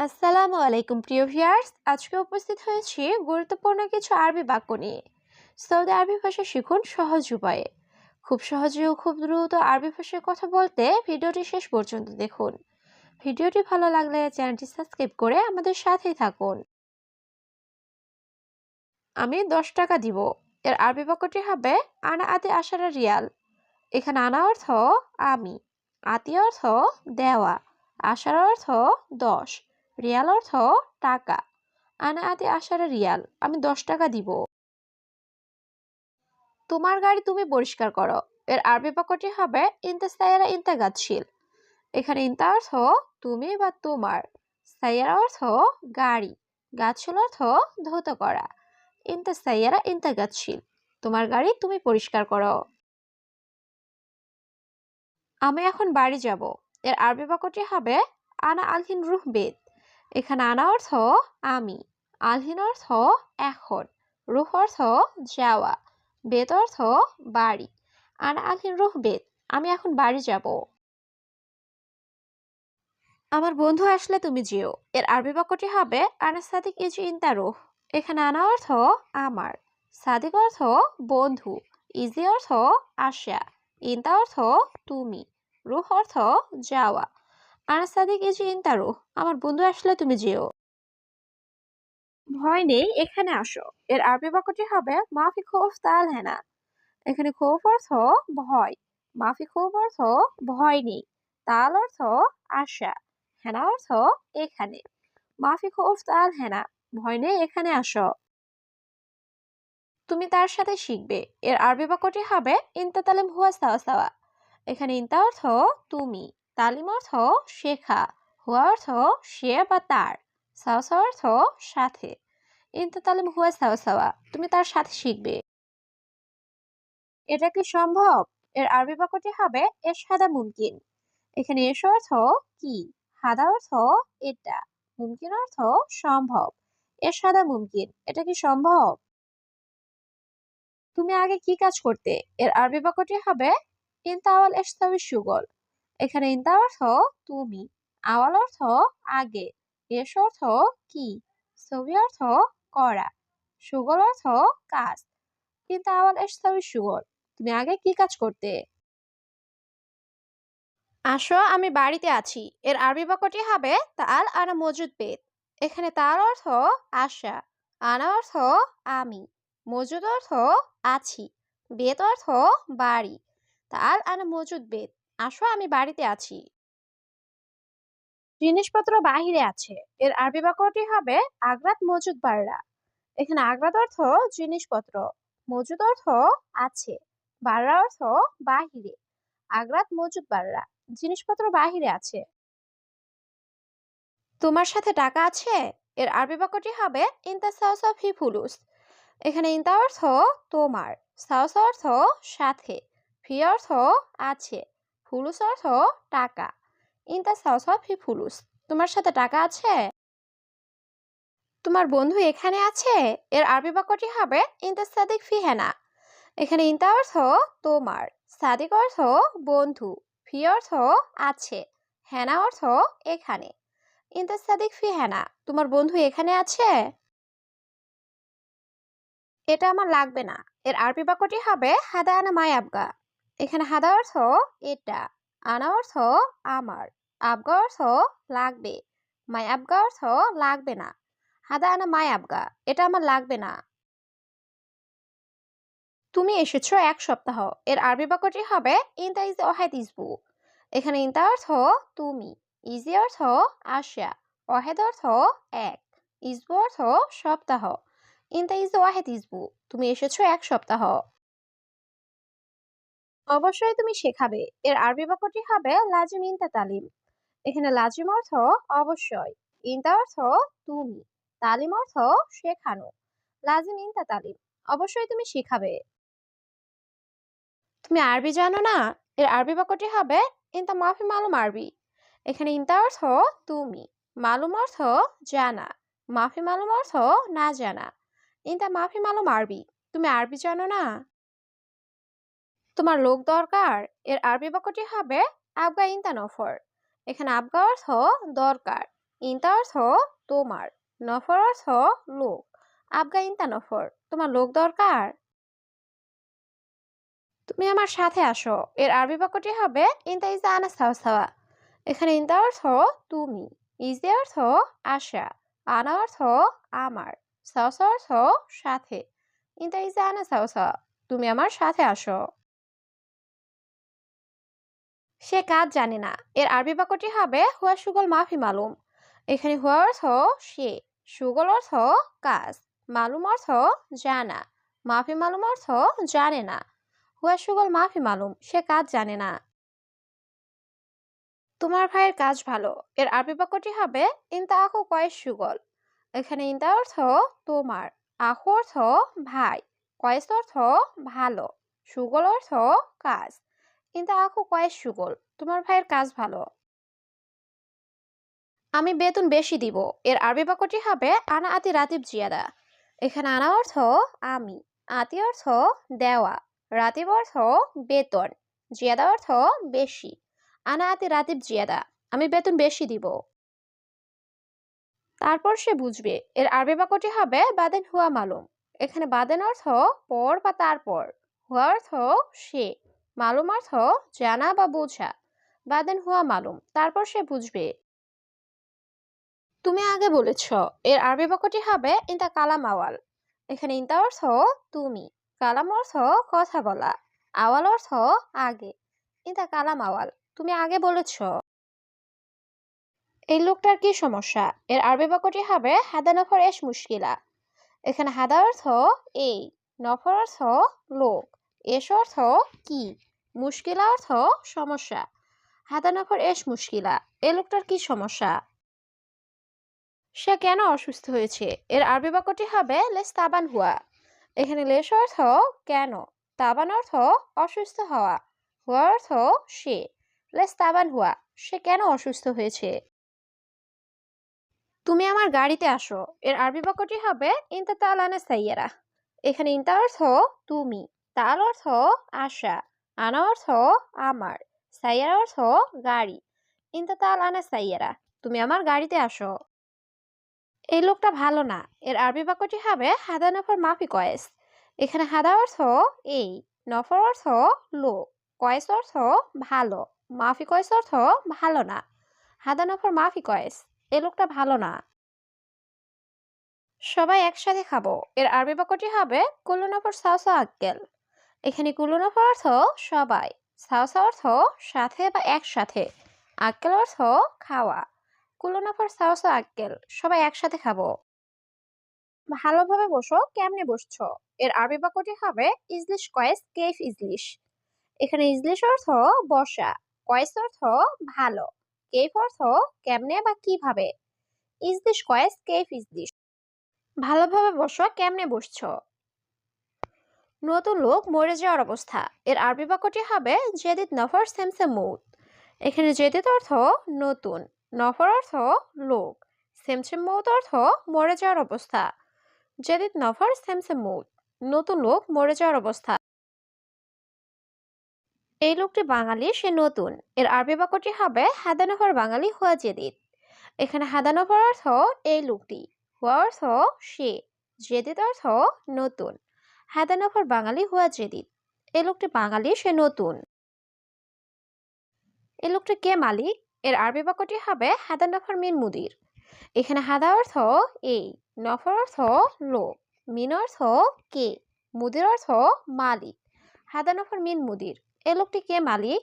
আসসালামু আলাইকুম, প্রিয় ভিউয়ার্স। আজকে উপস্থিত হয়েছি গুরুত্বপূর্ণ কিছু আরবি বাক্য নিয়ে। সৌদি আরবি ভাষা শিখুন সহজ উপায়ে। খুব সহজে ও খুব দ্রুত আরবি ভাষায় কথা বলতে ভিডিওটি শেষ পর্যন্ত দেখুন। ভিডিওটি ভালো লাগলে চ্যানেলটি সাবস্ক্রাইব করে আমাদের সাথেই থাকুন। আমি দশ টাকা দিব। এর আরবি বাক্যটি হবে, আনা আতে আশারা রিয়াল। এখানে আনা অর্থ, আমি। আতি অর্থ, দেওয়া। আশার অর্থ, দশ। রিয়াল অর্থ টাকা? আনা আতে আশারা রিয়াল, আমি দশ টাকা দিব। তোমার গাড়ি তুমি পরিষ্কার করো। এর আরবি বাক্যটি হবে ইনতা সাইয়ারা ইনতা এখানে ইনতা অর্থ তুমি বা তোমার। সাইয়ারা অর্থ গাড়ি। গাছশীল অর্থ ধৌত করা। ইনতা সাইয়ারা ইনতা গাছশীল তোমার গাড়ি তুমি পরিষ্কার করো। আমি এখন বাড়ি যাব। এর আরবি বাক্যটি হবে আনা আলহিন রুহ বেদ এখানে আনা অর্থ আমি আলহিন অর্থ এখন, রুহ অর্থ যাওয়া, বেদ অর্থ বাড়ি, আনা আলহিন রুহ বেদ, আমি এখন বাড়ি যাব। আমার বন্ধু আসলে তুমি যেও, এর আরবি বাক্যটি হবে আনা ইজু ইনতা রুহ, এখানে আনা অর্থ আমার, সাদিক অর্থ বন্ধু, ইজি অর্থ আশা, ইনতা অর্থ তুমি, রুহ অর্থ যাওয়া আনা সাদিক ইজু ইনতা রুহ আমার বন্ধু আসলে তুমি যেও। ভয় নেই, এখানে আসো। এর আরবি বাক্যটি হবে, মাফি খৌফ তাল হেনা। এখানে খৌফ অর্থ ভয়, মাফি খৌফ অর্থ ভয় নেই, তাল অর্থ আশা, হেনা অর্থ এখানে। মাফি খৌফ তাল হেনা, ভয় নেই, এখানে আসো। তুমি তার সাথে শিখবে। এর আরবি বাক্যটি হবে, ইনতা তালিম হুয়া সাওয়া সাওয়া। এখানে ইনতা অর্থ তুমি। তালিম অর্থ শেখা হুয়া অর্থ সে বা তার সাওয়া অর্থ সাথে। ইনতা তালিম হুয়া সাওয়া সাওয়া তুমি তার সাথে শিখবে এটা কি সম্ভব এর আরবি বাক্যটি হবে এস হাদা মুমকিন। এখানে এস অর্থ কি? হাদা অর্থ এটা, মুমকিন অর্থ সম্ভব এস হাদা মুমকিন, এটা কি সম্ভব তুমি আগে কি কাজ করতে? এর আরবি বাক্যটি হবে ইনতা আওয়াল এসতাবি সুগল। এখানে ইনতা অর্থ তুমি আওয়াল অর্থ আগে এস অর্থ কি, ছবি অর্থ করা, সুগল অর্থ কাজ, কিন্তু আওয়াল এসতাবি সুগল, তুমি আগে কি কাজ করতে? আসো, আমি বাড়িতে আছি, এর আরবি বাক্যটি হবে তাল আনা মজুদ বেদ, এখানে তার অর্থ আশা, আনা অর্থ আমি, মজুদ অর্থ আছি, বেদ অর্থ বাড়ি, তাল আনা মজুদ বেদ আসো, আমি বাড়িতে আছি। জিনিসপত্র বাহিরে আছে। এর আরবি বাক্যটি হবে আগ্রাত মজুদ বাড়রা এখানে আগ্রাত অর্থ জিনিসপত্র, মজুদ অর্থ আছে বাড়রা অর্থ বাহিরে। আগ্রাত মজুদ বাড়রা জিনিসপত্র বাহিরে আছে। তোমার সাথে টাকা আছে? এর আরবি বাক্যটি হবে ইনতা সাউসা ফি ফুলুস। এখানে ইনতা অর্থ তোমার সাউস অর্থ সাথে, ফি অর্থ আছে। ফুলুস অর্থ টাকা। ইনতা সাউসা ফি ফুলুস তোমার সাথে টাকা আছে? তোমার বন্ধু এখানে আছে? এর আরবি বাক্যটি হবে ইনতা সাদিক ফি হেনা এখানে ইনতা অর্থ তোমার। সাদিক অর্থ বন্ধু। ফি অর্থ আছে। হেনা অর্থ এখানে। ইনতা সাদিক ফি হেনা তোমার বন্ধু এখানে আছে? এটা আমার লাগবে না। এর আরবি বাক্যটি হবে হাদা আনা মাই আবগা এখানে হাদা অর্থ এটা আনা অর্থ আমার, আবগা অর্থ লাগবে, মাই আবগা অর্থ লাগবে না, হাদা আনা মাই আবগা, এটা আমার লাগবে না। তুমি এসেছ এক সপ্তাহ, এর আরবি বাক্যটি হবে ইনতা ইজ ওয়াহেদ ইসবু এখানে ইনতা অর্থ তুমি, ইজি অর্থ আসা অহেদ অর্থ এক ইসবু অর্থ সপ্তাহ, ইনতা ইজ ওয়াহেদ ইসবু তুমি এসেছ এক সপ্তাহ। অবশ্যই তুমি শেখাবে। এর আরবি বাক্যটি হবে লাজিম ইনতা তালিম। এখানে লাজিম অর্থ অবশ্যই ইনতা অর্থ তুমি, তালিম অর্থ শেখানো। লাজিম ইনতা তালিম, অবশ্যই তুমি শেখাবে। তুমি আরবি জানো না? এর আরবি বাক্যটি হবে ইনতা মাফি মালুম আরবি। এখানে ইনতা অর্থ তুমি, মালুম অর্থ জানা, মাফি মালুম অর্থ না জানা। ইনতা মাফি মালুম আরবি। তুমি আরবি জানো না? তোমার লোক দরকার, এর আরবি বাক্যটি হবে আবগা ইনতা নফর। এখানে আবগা অর্থ দরকার, ইন্তা অর্থ তোমার, নফর অর্থ লোক। আবগা ইন্তা নফর, তোমার লোক দরকার। তুমি আমার সাথে আসো, এর আরবি বাক্যটি হবে ইন্তা ইজা আনা সাওয়া সাওয়া এখানে ইন্তা অর্থ তুমি, ইজে অর্থ আশা, আনা অর্থ আমার সাওসা অর্থ সাথে। ইন্তা ইজা আনা সাওয়া সাওয়া তুমি আমার সাথে আসো। সে কাজ জানে না। এর আরবি বাক্যটি হবে, হুয়া সুগল মাফি মালুম। এখানে হুয়া অর্থ সে, সুগল অর্থ কাজ, মালুম অর্থ জানা, মাফি মালুম অর্থ জানে না। হুয়া সুগল মাফি মালুম, সে কাজ জানে না। তোমার ভাইয়ের কাজ ভালো। এর আরবি বাক্যটি হবে ইন্তা আখু কয়েস সুগল। এখানে ইন্তা অর্থ তোমার, আখু অর্থ ভাই, কয়েস অর্থ ভালো, সুগল অর্থ কাজ। কিন্তু আখু কয়েস সুগল। তোমার ভাইয়ের কাজ ভালো। আমি বেতন বেশি দিব। এর আরবি বাক্যটি হবে, আনা আতি রাতিব জিয়াদা। এখানে আনা অর্থ আমি আতি অর্থ দেওয়া রাতিব অর্থ বেতন জিয়াদা অর্থ বেশি আনা আতি রাতিব জিয়াদা আমি বেতন বেশি দিব। তারপর সে বুঝবে। এর আরবি বাক্যটি হবে, বাদেন হুয়া মালুম এখানে বাদেন অর্থ পর বা তারপর হুয়া অর্থ সে মালুম অর্থ জানা বা বোঝা। বাদেন হুয়া মালুম, তারপর সে বুঝবে। তুমি আগে বলেছ, এর আরবি বাক্যটি হবে ইন্তা কালাম আওয়াল। এখানে ইন্তা অর্থ তুমি, কালাম অর্থ কথা বলা, আওয়াল অর্থ আগে। ইন্তা কালাম আওয়াল, তুমি আগে বলেছ। এই লোকটার কি সমস্যা? এর আরবি বাক্যটি হবে হাদা নফর এস মুশকিলা। এখানে হাদা অর্থ এই, নফর অর্থ লোক, এস অর্থ কি? মুশকিলা অর্থ সমস্যা। হাদা নফর এস মুশকিলা, এ লোকটার কি সমস্যা? সে কেন অসুস্থ হয়েছে? এর আরবি বাক্যটি হবে লেস তাবান হুয়া। এখানে লেস অর্থ কেন? তাবান অর্থ অসুস্থ হওয়া। হুয়া অর্থ সে। লেস তাবান হুয়া, সে কেন অসুস্থ হয়েছে? তুমি আমার গাড়িতে আসো। এর আরবি বাক্যটি হবে ইন্তা তালানা সাইয়ারা। এখানে ইন্তা অর্থ তুমি, তাল অর্থ আশা। আনা অর্থ আমার, সাইয়ারা অর্থ গাড়ি। ইন্তা তাল আনা সাইয়ারা, তুমি আমার গাড়িতে আসো। এই লোকটা ভালো না, এর আরবি বাক্যটি হবে হাদা নফর মাফি কয়েস। এখানে হাদা অর্থ এই, নফর অর্থ লোক, কয়েস অর্থ ভালো, মাফি কয়েস অর্থ ভালো না। হাদা নফর মাফি কয়েস, এই লোকটা ভালো না। সবাই একসাথে খাব, এর আরবি বাক্যটি হবে কুল্লুনফর সাউসা আক্কেল। এখানে কুল্লুনফর অর্থ সবাই, সাউসা অর্থ সাথে বা একসাথে, আক্কেল অর্থ খাওয়া কুল্লুনফর সাউসা আক্কেল, সবাই একসাথে খাব। ভালোভাবে বসো, কেমনে বসছো? এর আরবি বাক্যটি হবে ইজলিশ কয়েস কেফ ইজলিশ। এখানে ইজলিশ অর্থ বসা, কয়েস অর্থ ভালো, কেফ অর্থ কেমনে বা কীভাবে? ইজলিশ কয়েস, কেফ ইজলিশ। ভালোভাবে বসো, কেমনে বসছো? নতুন লোক মরে যাওয়ার অবস্থা। এর আরবি বাক্যটি হবে জেদিদ নফর সেমসে মৌত এখানে জেদিদ অর্থ নতুন, নফর অর্থ লোক। সেমসে মৌত অর্থ মরে যাওয়ার অবস্থা। জেদিদ নফর সেমসে মৌত নতুন লোক মরে যাওয়ার অবস্থা। এই লোকটি বাঙালি, সে নতুন। এর আরবি বাক্যটি হবে হাদানফর বাঙালি হুয়া জেদিদ। এখানে হাদানফর অর্থ এই লোকটি, হুয়া অর্থ সে, জেদিদ অর্থ নতুন। হাদানফর বাঙালি হুয়া জেদিদ এ লোকটি বাঙালি, সে নতুন। এ লোকটি কে মালিক? এর আরবি বাক্যটি হবে হাদানফর মিন মুদির। এখানে হাদা অর্থ এই, নফর অর্থ লোক, মিন অর্থ কে, মুদির অর্থ মালিক। হাদানফর মিন মুদির। এ লোকটি কে মালিক?